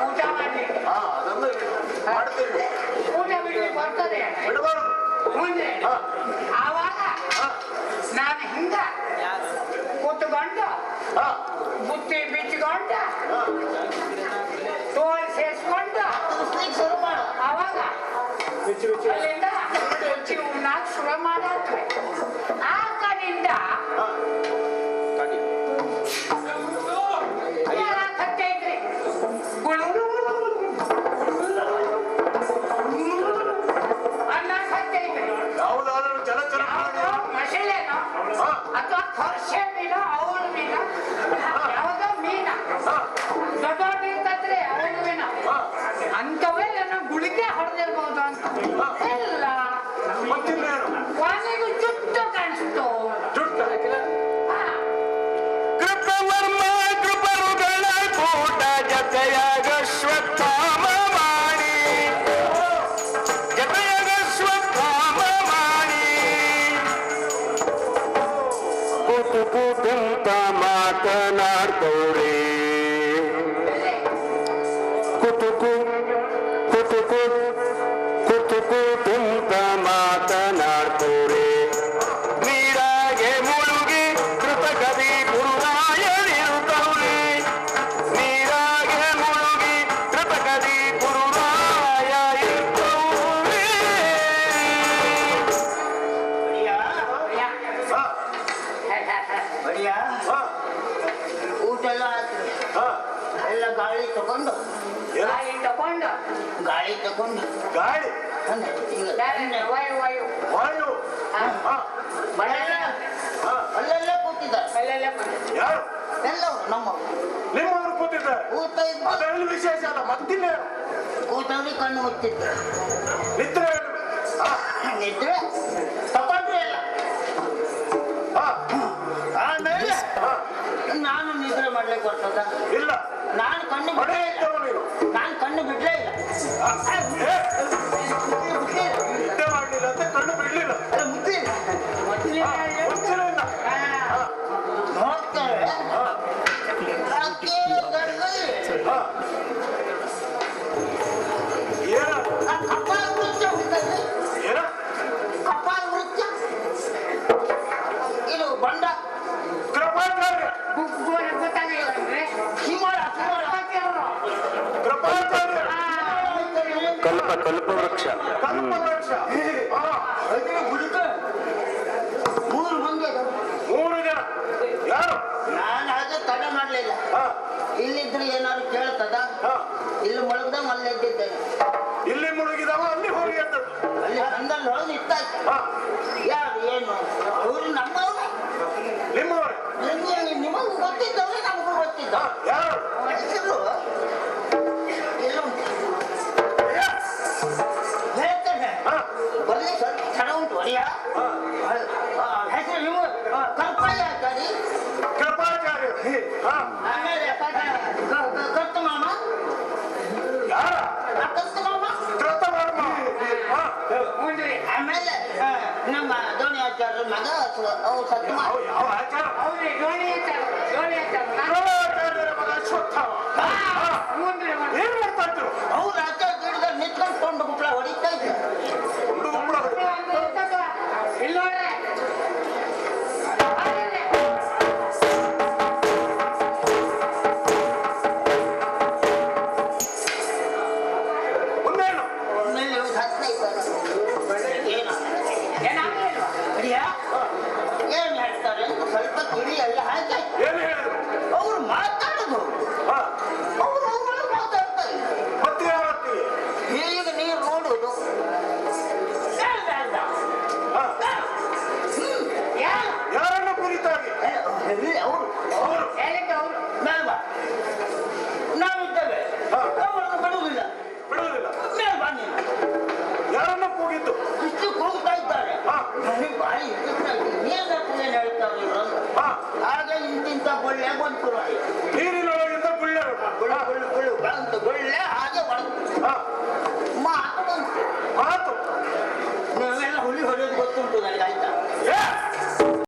ಪೂಜಾ ಆವಾಗ ನಾನು ಹಿಂಗ ಬುತ್ತಿ ಬಿಚ್ಕೊಂಡು ಹಾ. ತೋಳು ಶುರು ಮಾಡು. ಆವಾಗ ಅಲ್ಲಿಂದ ಉಚ್ಚಿ ಉಣ್ಣಾಕ್ ಶುರು ಆ Hashem in sukupun kama kenar. ಊಟ ಎಲ್ಲ ಆಯ್ತು. ಎಲ್ಲ ಗಾಳಿ ತಗೊಂಡು. ಗಾಳಿ ತಗೊಂಡು. ಗಾಳಿ ತಗೊಂಡು. ಗಾಳಿ? ವಾಯು ವಾಯು. ವಾಯು? ಮಳೆಲ್ಲ ಅಲ್ಲೆಲ್ಲ ಕೂತಿದ್ದಾರೆ. ಅಲ್ಲೆಲ್ಲ ಕೂತಿದ್ದಾರೆ. ಎಲ್ಲವರು ನಮ್ಮ ನಿಮ್ಮವರು ಕೂತಿದ್ದಾರೆ. ಊಟ ಅದರಲ್ಲಿ ವಿಶೇಷ ಅಲ್ಲ ಮತ್ತಿಲ್ಲ ಕೂತವ್ರಿಗೆ ಕಣ್ಣು ಮುಚ್ಚಿದ್ರು ನಿದ್ರೆ? ನಿದ್ರೆ? ತಗೊಂಡು cortó tanto. ಕಲ್ಪ ಕಲ್ಪ ವೃಕ್ಷ. ಮೂರು ಮಂದಿ ಮೂರು ಜನ. ಯಾರು? ನಾನು ಅದು ತಡ ಮಾಡಲಿಲ್ಲ. ಇಲ್ಲಿದ್ರೆ ಏನಾದ್ರು ಕೇಳ್ತದ? ಇಲ್ಲಿ ಮುಳುಗ್ದ ಅಲ್ಲಿ ಇಲ್ಲಿ ಮುಳುಗಿದವ ಅಲ್ಲಿ ಹೋಗಿ ಅಲ್ಲಿ ಹಂಗಲ್ಲಿ ಹೊಳ ನಿಂತ ಯಾರು ಏನು? ಅವ್ರು ನಮ್ಮವ್ರೆ? ನಿಮ್ಮವ್ರೆ. ನಿಮಗೆ ನಿಮಗೂ ಗೊತ್ತಿದ್ದವ್ರೆ ನಮಗೂ ಗೊತ್ತಿದ್ದವ್ರು. 那个 nó là sườn, nó 来加 Right.